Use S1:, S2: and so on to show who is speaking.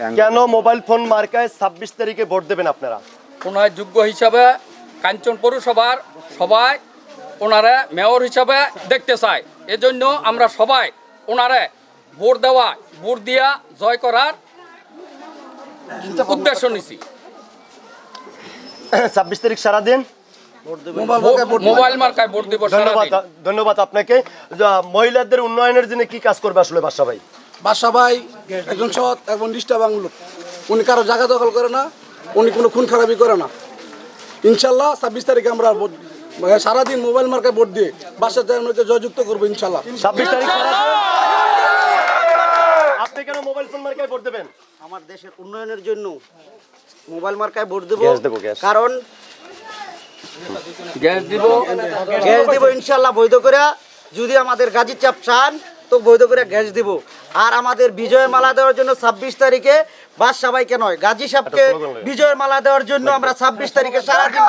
S1: কেন mobile phone মার্কায় ছাব্বিশ তারিখে ভোট দেবেন আপনারা?
S2: ওনার যোগ্য হিসাবে কাঞ্চন পৌরসভার সবাই ওনারা মেয়র হিসাবে দেখতে চায়। এজন্য আমরা সবাই ওনারে ভোট দেওয়া ভোট দিয়া জয় করার উদ্দেশ্য নিছি।
S1: ছাব্বিশ তারিখ সারাদিন?
S2: মোবাইল মার্কায় ভোট দিব
S1: ধন্যবাদ ধন্যবাদ আপনাকে। মহিলাদের উন্নয়নের জন্য কি কাজ করবে আসলে বাসা ভাই?
S3: বাদশা ভাই একজন সৎ বাংলো উনি কারও জায়গা দখল করে না উনি কোনো খুন খারাপি করে না। ইনশাল্লাহ ছাব্বিশ তারিখে আমরা মানে সারাদিন মোবাইল মার্কায় ভোট দিয়ে বাসা চেয়ারম্যানকে জয়যুক্ত করব ইনশাল্লাহ।
S1: ছাব্বিশ তারিখ আপনি কেন মোবাইল ফোন মার্কায় ভোট দেবেন?
S4: আমার দেশের উন্নয়নের জন্য মোবাইল মার্কায় ভোট দেব।
S1: দেবো,
S4: কারণ
S2: গ্যাস দিব।
S4: গ্যাস দিব ইনশাল্লাহ বৈধ করে যদি আমাদের গাজীর চাপ চান তো বৈধ করে গ্যাস দিব। আর আমাদের বিজয়ের মালা দেওয়ার জন্য ছাব্বিশ তারিখে বাস সবাইকে নয় গাজী সাহেবকে
S1: বিজয়
S4: বিজয়ের মালা দেওয়ার জন্য আমরা ছাব্বিশ তারিখে সারাদিন